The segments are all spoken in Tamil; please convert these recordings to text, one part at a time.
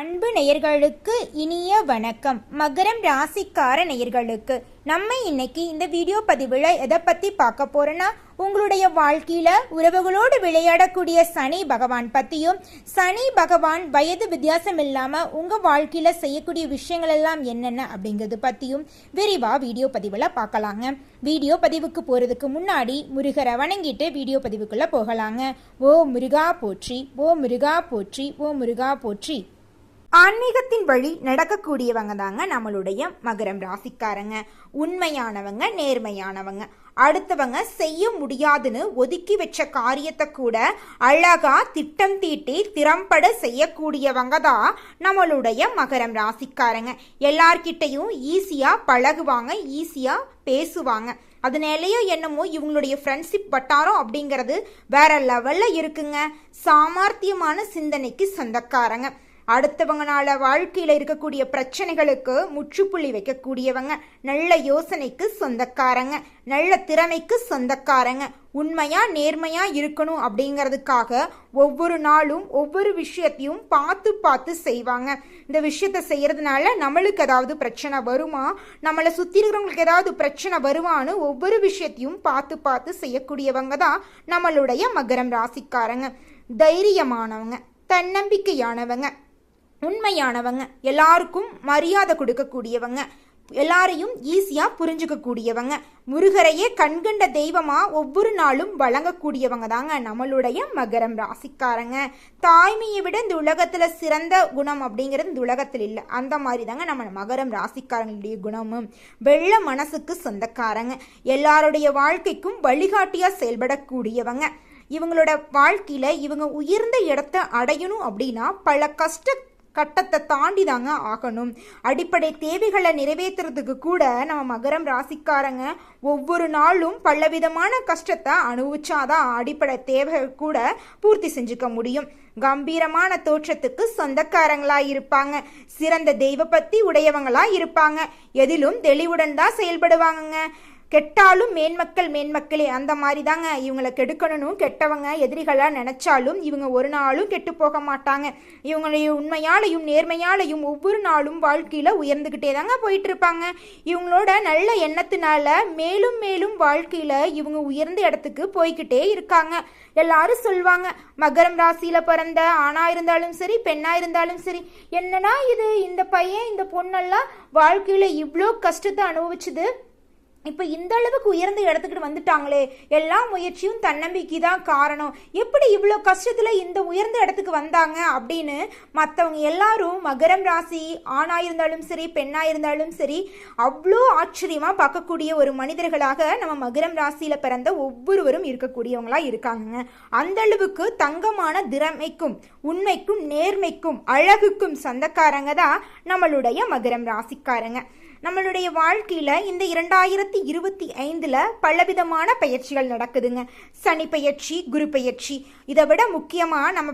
அன்பு நேயர்களுக்கு இனிய வணக்கம். மகரம் ராசிக்கார நேயர்களுக்கு நம்ம இன்னைக்கு இந்த வீடியோ பதிவில் எதை பற்றி பார்க்க போறோன்னா உங்களுடைய வாழ்க்கையில உறவுகளோடு விளையாடக்கூடிய சனி பகவான் பற்றியும் சனி பகவான் வயது வித்தியாசம் இல்லாமல் உங்கள் வாழ்க்கையில செய்யக்கூடிய விஷயங்கள் எல்லாம் என்னென்ன அப்படிங்கிறது பற்றியும் விரிவாக வீடியோ பதிவில் பார்க்கலாங்க. வீடியோ பதிவுக்கு போகிறதுக்கு முன்னாடி முருகரை வணங்கிட்டு வீடியோ பதிவுக்குள்ளே போகலாங்க. ஓ முருகா போற்றி ஓ முருகா போற்றி ஓ முருகா போற்றி. ஆன்மீகத்தின் வழி நடக்கக்கூடியவங்க தாங்க நம்மளுடைய மகரம் ராசிக்காரங்க. உண்மையானவங்க நேர்மையானவங்க. அடுத்தவங்க செய்ய முடியாதுன்னு ஒதுக்கி வச்ச காரியத்தை கூட அழகா திட்டம் தீட்டி திறம்பட செய்யக்கூடியவங்க தான் நம்மளுடைய மகரம் ராசிக்காரங்க. எல்லார்கிட்டையும் ஈஸியா பழகுவாங்க ஈஸியா பேசுவாங்க. அதனாலேயோ என்னமோ இவங்களுடைய ஃப்ரெண்ட்ஷிப் வட்டாரம் அப்படிங்கிறது வேற லெவல்ல இருக்குங்க. சாமர்த்தியமான சிந்தனைக்கு சொந்தக்காரங்க. அடுத்தவங்களால வாழ்க்கையில இருக்கக்கூடிய பிரச்சனைகளுக்கு முற்றுப்புள்ளி வைக்கக்கூடியவங்க. நல்ல யோசனைக்கு சொந்தக்காரங்க. நல்ல திறமைக்கு சொந்தக்காரங்க. உண்மையா நேர்மையா இருக்கணும் அப்படிங்கிறதுக்காக ஒவ்வொரு நாளும் ஒவ்வொரு விஷயத்தையும் பார்த்து பார்த்து செய்வாங்க. இந்த விஷயத்த செய்யறதுனால நம்மளுக்கு ஏதாவது பிரச்சனை வருமா? நம்மளை சுத்தி இருக்கிறவங்களுக்கு ஏதாவது பிரச்சனை வருவான்னு ஒவ்வொரு விஷயத்தையும் பார்த்து பார்த்து செய்யக்கூடியவங்க தான் நம்மளுடைய மகரம் ராசிக்காரங்க. தைரியமானவங்க. தன்னம்பிக்கையானவங்க. உண்மையானவங்க. எல்லாருக்கும் மரியாதை கொடுக்கக்கூடியவங்க. எல்லாரையும் ஈஸியாக புரிஞ்சுக்கக்கூடியவங்க. முருகரையே கண்கண்ட தெய்வமாக ஒவ்வொரு நாளும் வழங்கக்கூடியவங்க தாங்க நம்மளுடைய மகரம் ராசிக்காரங்க. தாய்மையை விட இந்த உலகத்தில் சிறந்த குணம் அப்படிங்கிறது இந்த உலகத்தில் இல்லை. அந்த மாதிரி தாங்க நம்ம மகரம் ராசிக்காரங்களுடைய குணமும். வெள்ள மனசுக்கு சொந்தக்காரங்க. எல்லாருடைய வாழ்க்கைக்கும் வழிகாட்டியாக செயல்படக்கூடியவங்க. இவங்களோட வாழ்க்கையில் இவங்க உயர்ந்த இடத்த அடையணும் அப்படின்னா பல கஷ்ட கட்டத்தை தாண்டி தாங்க ஆகணும். அடிப்படை தேவைகளை நிறைவேற்றுறதுக்கு கூட நம்ம மகரம் ராசிக்காரங்க ஒவ்வொரு நாளும் பலவிதமான கஷ்டத்தை அனுபவிச்சாதான் அடிப்படை தேவைகள் கூட பூர்த்தி செஞ்சுக்க முடியும். கம்பீரமான தோற்றத்துக்கு சொந்தக்காரங்களா இருப்பாங்க. சிறந்த தெய்வ பத்தி உடையவங்களா இருப்பாங்க. எதிலும் தெளிவுடன் தான் செயல்படுவாங்கங்க. கெட்டாலும் மேன்மக்கள் மேன்மக்களே அந்த மாதிரி தாங்க இவங்களை கெடுக்கணும் கெட்டவங்க எதிரிகளாக நினைச்சாலும் இவங்க ஒரு நாளும் கெட்டு போக மாட்டாங்க. இவங்களுடைய உண்மையாலையும் நேர்மையாலையும் ஒவ்வொரு நாளும் வாழ்க்கையில் உயர்ந்துக்கிட்டே தாங்க போயிட்டு இருப்பாங்க இவங்களோட நல்ல எண்ணத்தினால மேலும் மேலும் வாழ்க்கையில் இவங்க உயர்ந்த இடத்துக்கு போய்கிட்டே இருக்காங்க. எல்லாரும் சொல்லுவாங்க மகரம் ராசியில் பிறந்த ஆணா இருந்தாலும் சரி பெண்ணா இருந்தாலும் சரி என்னன்னா இது? இந்த பையன் இந்த பொண்ணெல்லாம் வாழ்க்கையில் இவ்வளோ கஷ்டத்தை அனுபவிச்சுது. இப்போ இந்த அளவுக்கு உயர்ந்த இடத்துக்கிட்டு வந்துட்டாங்களே எல்லா முயற்சியும் தன்னம்பிக்கை தான் காரணம். எப்படி இவ்வளோ கஷ்டத்தில் இந்த உயர்ந்த இடத்துக்கு வந்தாங்க அப்படின்னு மற்றவங்க எல்லாரும் மகரம் ராசி ஆணாக இருந்தாலும் சரி பெண்ணாக இருந்தாலும் சரி அவ்வளோ ஆச்சரியமாக பார்க்கக்கூடிய ஒரு மனிதர்களாக நம்ம மகரம் ராசியில் பிறந்த ஒவ்வொருவரும் இருக்கக்கூடியவங்களாக இருக்காங்க அந்த அளவுக்கு தங்கமான திறமைக்கும் உண்மைக்கும் நேர்மைக்கும் அழகுக்கும் சொந்தக்காரங்க தான் நம்மளுடைய மகரம் ராசிக்காரங்க. நம்மளுடைய வாழ்க்கையில் இந்த இரண்டாயிரத்தி இருபத்தி ஐந்தில் பலவிதமான பயிற்சிகள் நடக்குதுங்க. சனி பயிற்சி குரு பயிற்சி. இதை விட முக்கியமாக நம்ம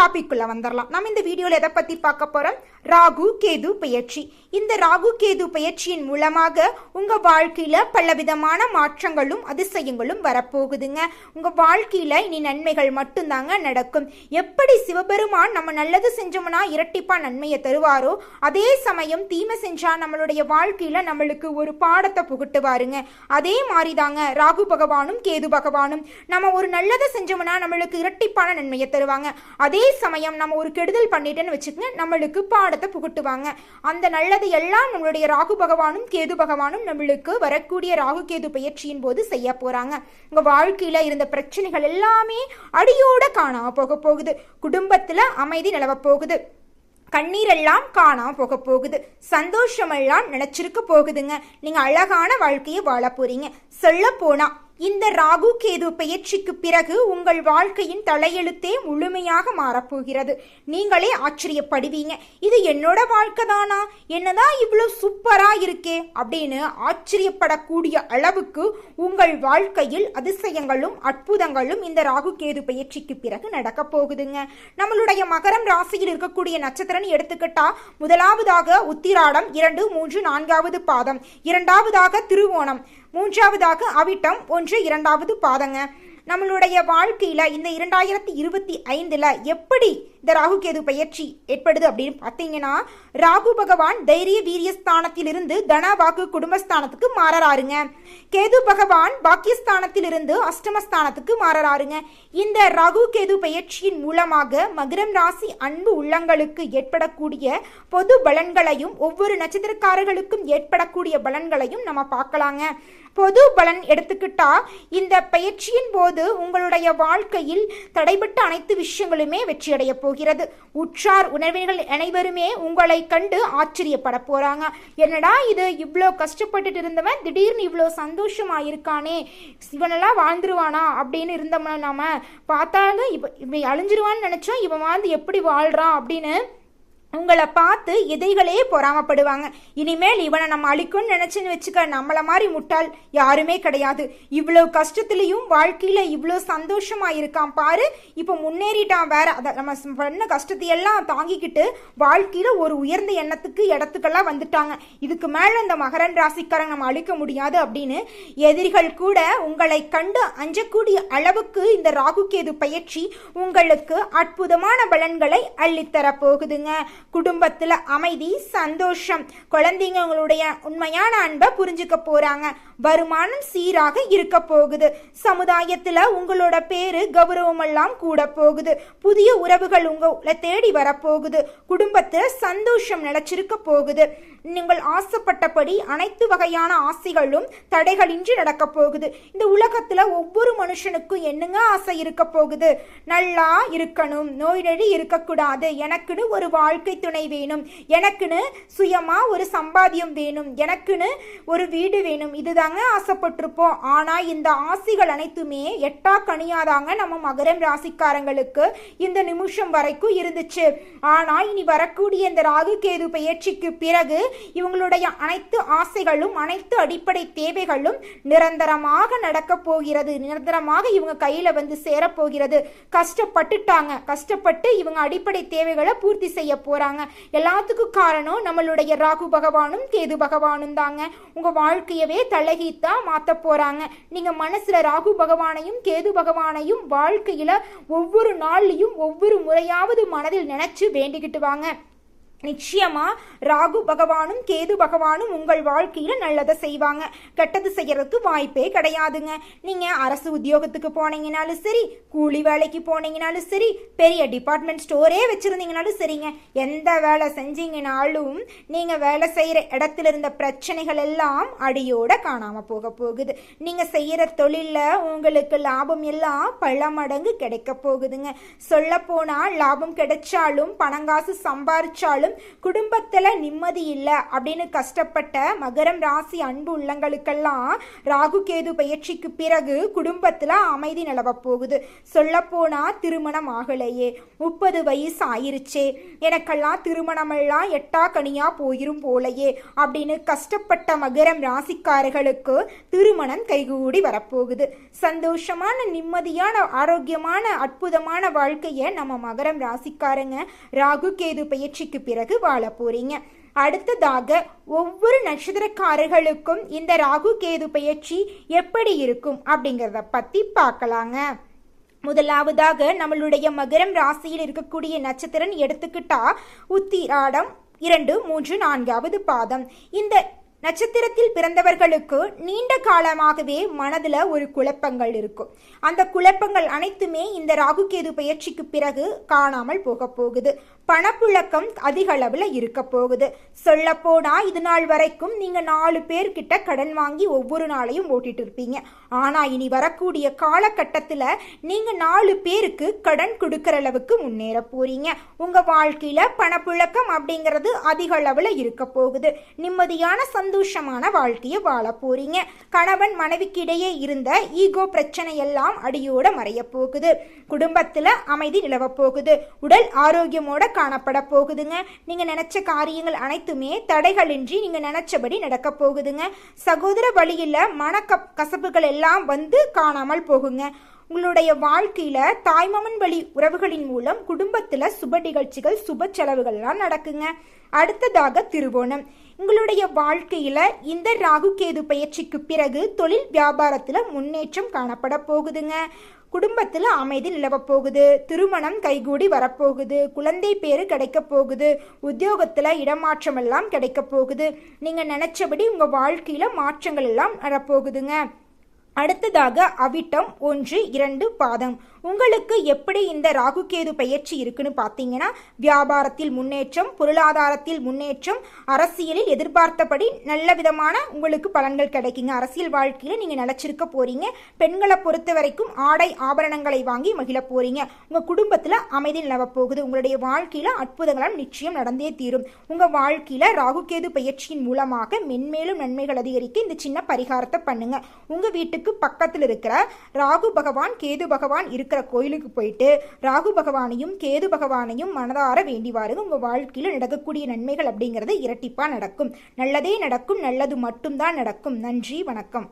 டாபிக்குள்ள வந்துடலாம் நம்ம இந்த வீடியோவில் எதை பற்றி பார்க்க போகிறோம் ராகு கேது பயிற்சி இந்த ராகு கேது பயிற்சியின் மூலமாக உங்கள் வாழ்க்கையில் பலவிதமான மாற்றங்களும் அதிசயங்களும் வரப்போகுதுங்க. உங்கள் வாழ்க்கையில் இனி நன்மைகள் மட்டும்தாங்க நடக்கும். எப்படி சிவபெருமான் நம்ம நல்லது செஞ்சோம்னா இரட்டிப்பாக நன்மையை தருவாரோ அதே சமயம் தீமை செஞ்சால் நம்மளுடைய வாழ்க்கையில் நம்மளுக்கு ஒரு பாடத்தை புகட்டுவாருங்க. அதே மாதிரி தாங்க ராகு பகவானும் கேது பகவானும் நம்ம ஒரு நல்லதை செஞ்சோம்னா நம்மளுக்கு இரட்டிப்பான நன்மையை தருவாங்க. அதே சமயம் நம்ம ஒரு கெடுதல் பண்ணிட்டேன்னு வச்சுக்கோங்க நம்மளுக்கு பாடத்தை புகட்டுவாங்க. அந்த நல்லது எல்லாம் நம்மளுடைய ராகு பகவானும் கேது பகவானும் நம்மளுக்கு வரக்கூடிய ராகு கேது பயிற்சியின் போது செய்ய போறாங்க. உங்க வாழ்க்கையில இருந்த பிரச்சனைகள் எல்லாமே அடியோட காணாம போக போகுது. குடும்பத்துல அமைதி நிலவ போகுது. கண்ணீரெல்லாம் காணாம போக போகுது. சந்தோஷமெல்லாம் நினைச்சிருக்க போகுதுங்க. நீங்க அழகான வாழ்க்கையை வாழ போறீங்க. சொல்ல போனால் இந்த ராகு கேது பயிற்சிக்கு பிறகு உங்கள் வாழ்க்கையின் தலையெழுத்தே முழுமையாக மாறப்போகிறது. நீங்களே ஆச்சரியப்படுவீங்க. இது என்னோட வாழ்க்கை தானா? என்னதான் இவ்வளோ சூப்பரா இருக்கே? அப்படின்னு ஆச்சரியப்படக்கூடிய அளவுக்கு உங்கள் வாழ்க்கையில் அதிசயங்களும் அற்புதங்களும் இந்த ராகு கேது பயிற்சிக்கு பிறகு நடக்க போகுதுங்க. நம்மளுடைய மகரம் ராசியில் இருக்கக்கூடிய நட்சத்திரம் எடுத்துக்கிட்டா முதலாவதாக உத்திராடம் இரண்டு மூன்று நான்காவது பாதம். இரண்டாவதாக திருவோணம். மூன்றாவதாக அவிட்டம் ஒன்று இரண்டாவது பாதங்க. நம்மளுடைய வாழ்க்கையில் இந்த இரண்டாயிரத்தி இருபத்தி ஐந்தில் எப்படி இந்த ராகு கேது பயிற்சி ஏற்படுது அப்படின்னு பார்த்தீங்கன்னா ராகு பகவான் தைரிய வீரிய ஸ்தானத்திலிருந்து தன வாக்கு குடும்பஸ்தானத்துக்கு மாறறாருங்க கேது பகவான் பாக்கியஸ்தானத்திலிருந்து அஷ்டமஸ்தானத்துக்கு மாறறாருங்க இந்த ராகு கேது பயிற்சியின் மூலமாக மகரம் ராசி அன்பு உள்ளங்களுக்கு ஏற்படக்கூடிய பொது பலன்களையும் ஒவ்வொரு நட்சத்திரக்காரர்களுக்கும் ஏற்படக்கூடிய பலன்களையும் நம்ம பார்க்கலாங்க. பொது பலன் எடுத்துக்கிட்டா இந்த பயிற்சியின் போது உங்களுடைய வாழ்க்கையில் தடைபட்ட அனைத்து விஷயங்களுமே வெற்றியடைய போகிறது. உற்றார் உணர்வினர்கள் அனைவருமே உங்களை கண்டு ஆச்சரியப்பட போறாங்க. என்னடா இது இவ்வளோ கஷ்டப்பட்டுட்டு இருந்தவன் திடீர்னு இவ்வளோ சந்தோஷமா இருக்கானே இவனெல்லாம் வாழ்ந்துருவானா அப்படின்னு இருந்தோம்னா நாம பார்த்தாலும் இப்போ இவன் அழிஞ்சிருவான்னு நினைச்சோம் இவன் வாழ்ந்து எப்படி வாழ்றான் அப்படின்னு உங்களை பார்த்து எதைகளே பொறாமப்படுவாங்க. இனிமேல் இவனை நம்ம அழிக்கும்னு நினைச்சுன்னு வச்சுக்க நம்மளை மாதிரி முட்டாள் யாருமே கிடையாது. இவ்வளோ கஷ்டத்துலேயும் வாழ்க்கையில் இவ்வளோ சந்தோஷமா இருக்கான் பாரு. இப்போ முன்னேறிட்டான் வேற. அதை நம்ம பண்ண கஷ்டத்தையெல்லாம் தாங்கிக்கிட்டு வாழ்க்கையில் ஒரு உயர்ந்த எண்ணத்துக்கு இடத்துக்கெல்லாம் வந்துட்டாங்க. இதுக்கு மேலே இந்த மகரன் ராசிக்காரங்க நம்ம அழிக்க முடியாது அப்படின்னு எதிரிகள் கூட உங்களை கண்டு அஞ்சக்கூடிய அளவுக்கு இந்த ராகு கேது பயிற்சி உங்களுக்கு அற்புதமான பலன்களை அள்ளித்தர போகுதுங்க குடும்பத்தில் அமைதி சந்தோஷம். குழந்தைங்களுடைய உண்மையான அன்பை புரிஞ்சுக்க போகிறாங்க வருமானம் சீராக இருக்க போகுது. சமுதாயத்தில் உங்களோட பேரு கௌரவமெல்லாம் கூட போகுது. புதிய உறவுகள் உங்களை தேடி வரப்போகுது. குடும்பத்தில் சந்தோஷம் நிலச்சிருக்க போகுது. நீங்கள் ஆசைப்பட்டபடி அனைத்து வகையான ஆசைகளும் தடைகளின்றி நடக்க போகுது. இந்த உலகத்தில் ஒவ்வொரு மனுஷனுக்கும் என்னங்க ஆசை இருக்க போகுது? நல்லா இருக்கணும். நோய் நொழி இருக்கக்கூடாது. எனக்குன்னு ஒரு வாழ்க்கை துணை வேணும். எனக்குன்னு சுயமாக ஒரு சம்பாத்தியம் வேணும். எனக்குன்னு ஒரு வீடு வேணும். இதுதாங்க ஆசைப்பட்டிருப்போம். ஆனால் இந்த ஆசைகள் அனைத்துமே எட்டா கனியாதாங்க நம்ம மகரம் ராசிக்காரங்களுக்கு இந்த நிமிஷம் வரைக்கும் இருந்துச்சு. ஆனால் இனி வரக்கூடிய இந்த ராகு கேது பயிற்சிக்கு பிறகு இவங்களுடைய அனைத்து ஆசைகளும் அனைத்து அடிப்படை தேவைகளும் நிரந்தரமாக நடக்க போகிறது. நிரந்தரமாக இவங்க கையில் வந்து சேரப்போகிறது கஷ்டப்பட்டுட்டாங்க. கஷ்டப்பட்டு இவங்க அடிப்படை தேவைகளை பூர்த்தி செய்ய போகிறாங்க எல்லாத்துக்கும் காரணம் நம்மளுடைய ராகு பகவானும் கேது பகவானும் தாங்க. உங்கள் வாழ்க்கையவே தலகித்தா மாற்ற போகிறாங்க நீங்கள் மனசில் ராகு பகவானையும் கேது பகவானையும் வாழ்க்கையில் ஒவ்வொரு நாள்லையும் ஒவ்வொரு முறையாவது மனதில் நினச்சி வேண்டிக்கிட்டு வாங்க. நிச்சயமா ராகு பகவானும் கேது பகவானும் உங்கள் வாழ்க்கையில நல்லதை செய்வாங்க. கெட்டது செய்யறதுக்கு வாய்ப்பே கிடையாதுங்க. நீங்க அரசு உத்தியோகத்துக்கு போனீங்கனாலும் சரி கூலி வேலைக்கு போனீங்கனாலும் சரி பெரிய டிபார்ட்மெண்ட் ஸ்டோரே வச்சிருந்தீங்கனாலும் சரிங்க. எந்த வேலை செஞ்சீங்கனாலும் நீங்க வேலை செய்யற இடத்துல இருந்த பிரச்சனைகள் எல்லாம் அடியோட காணாம போக போகுது. நீங்க செய்யற தொழில்ல உங்களுக்கு லாபம் எல்லாம் பல மடங்கு கிடைக்க போகுதுங்க. சொல்ல போனா லாபம் கிடைச்சாலும் பணங்காசு சம்பாரிச்சாலும் குடும்பத்துல நிம்மதி இல்லை அப்படின்னு கஷ்டப்பட்ட மகரம் ராசி அன்பு உள்ளங்களுக்கெல்லாம் ராகு கேது பயிற்சிக்கு பிறகு குடும்பத்துல அமைதி நிலவ போகுது. சொல்ல போனா திருமணம் ஆகலையே. முப்பது வயசு ஆயிருச்சே. எனக்கெல்லாம் திருமணமெல்லாம் எட்டா கனியா போயிரும் போலையே அப்படின்னு கஷ்டப்பட்ட மகரம் ராசிக்காரர்களுக்கு திருமணம் கைகூடி வரப்போகுது. சந்தோஷமான நிம்மதியான ஆரோக்கியமான அற்புதமான வாழ்க்கையை நம்ம மகரம் ராசிக்காரங்க ராகு கேது பயிற்சிக்கு பிறகு வாழ போறீங்க. அடுத்ததாக ஒவ்வொரு நட்சத்திரக்காரர்களுக்கும் இந்த ராகு கேது பயிற்சி எப்படி இருக்கும் அப்படிங்கிறத பத்தி பார்க்கலாங்க. முதலாவதாக நம்மளுடைய மகரம் ராசியில் இருக்கக்கூடிய நட்சத்திரம் எடுத்துக்கிட்டா உத்திராடம் இரண்டு மூன்று நான்காவது பாதம். இந்த நட்சத்திரத்தில் பிறந்தவர்களுக்கு நீண்ட காலமாகவே மனதில் ஒரு குழப்பங்கள் இருக்கும். அந்த குழப்பங்கள் அனைத்துமே இந்த ராகுகேது பயிற்சிக்கு பிறகு காணாமல் போக போகுது. பணப்புழக்கம் அதிக அளவில் இருக்க போகுது. சொல்லப்போனா இது நாள் வரைக்கும் நீங்கள் நாலு பேர்கிட்ட கடன் வாங்கி ஒவ்வொரு நாளையும் ஓட்டிட்டு இருப்பீங்க. ஆனால் இனி வரக்கூடிய காலகட்டத்தில் நீங்கள் நாலு பேருக்கு கடன் கொடுக்குற அளவுக்கு முன்னேற போறீங்க. உங்கள் வாழ்க்கையில் பணப்புழக்கம் அப்படிங்கிறது அதிக அளவில் இருக்க போகுது. நிம்மதியான சந்தோஷமான வாழ்க்கையை வாழ போறீங்க. கணவன் மனைவிக்கு இடையே இருந்த ஈகோ பிரச்சனை எல்லாம் அடியோட மறைய போகுது. குடும்பத்தில் அமைதி நிலவ போகுது. உடல் ஆரோக்கியமோட காணப்பட போகுதுங்க நீங்க நினைச்ச காரியங்கள் அனைத்துமே தடைகளின்றி நீங்க நினைச்சபடி நடக்க போகுதுங்க. சகோதர வழியில் மன கசப்புகள் எல்லாம் வந்து காணாமல் போகுங்க. உங்களுடைய வாழ்க்கையில தாய்மாமன் வழி உறவுகளின் மூலம் குடும்பத்துல சுப நிகழ்ச்சிகள் சுப செலவுகள்லாம் நடக்குங்க. அடுத்ததாக திருவோணம். உங்களுடைய வாழ்க்கையில இந்த ராகு கேது பயிற்சிக்கு பிறகு தொழில் வியாபாரத்துல முன்னேற்றம் காணப்பட போகுதுங்க. குடும்பத்தில் அமைதி நிலவப் போகுது. திருமணம் கைகூடி வரப்போகுது. குழந்தை பேரு கிடைக்க போகுது. உத்தியோகத்தில் இடமாற்றம் எல்லாம் கிடைக்க போகுது. நீங்கள் நினச்சபடி உங்கள் வாழ்க்கையில் மாற்றங்கள் எல்லாம் வரப்போகுதுங்க. அடுத்ததாக அவிட்டம் ஒன்று இரண்டு பாதம். உங்களுக்கு எப்படி இந்த ராகு கேது பயிற்சி இருக்குன்னு பார்த்தீங்கன்னா வியாபாரத்தில் முன்னேற்றம் பொருளாதாரத்தில் முன்னேற்றம் அரசியலில் எதிர்பார்த்தபடி நல்ல விதமான உங்களுக்கு பலன்கள் கிடைக்குங்க. அரசியல் வாழ்க்கையில் நீங்கள் நிலச்சிருக்க போறீங்க. பெண்களை பொறுத்த வரைக்கும் ஆடை ஆபரணங்களை வாங்கி மகிழ போறீங்க. உங்கள் குடும்பத்தில் அமைதி நிலவப்போகுது உங்களுடைய வாழ்க்கையில் அற்புதங்களும் நிச்சயம் நடந்தே தீரும். உங்கள் வாழ்க்கையில் ராகு கேது பயிற்சியின் மூலமாக மென்மேலும் நன்மைகள் அதிகரிக்க இந்த சின்ன பரிகாரத்தை பண்ணுங்க. உங்கள் வீட்டுக்கு பக்கத்தில் இருக்கிற ராகு பகவான் கேது பகவான் இருக்கிற கோயிலுக்கு போயிட்டு ராகு பகவானையும் கேது பகவானையும் மனதார வேண்டி வாருங்க. உங்கள் வாழ்க்கையில் நடக்கக்கூடிய நன்மைகள் அப்படிங்கிறது இரட்டிப்பாக நடக்கும். நல்லதே நடக்கும் நல்லது மட்டும்தான் நடக்கும். நன்றி வணக்கம்.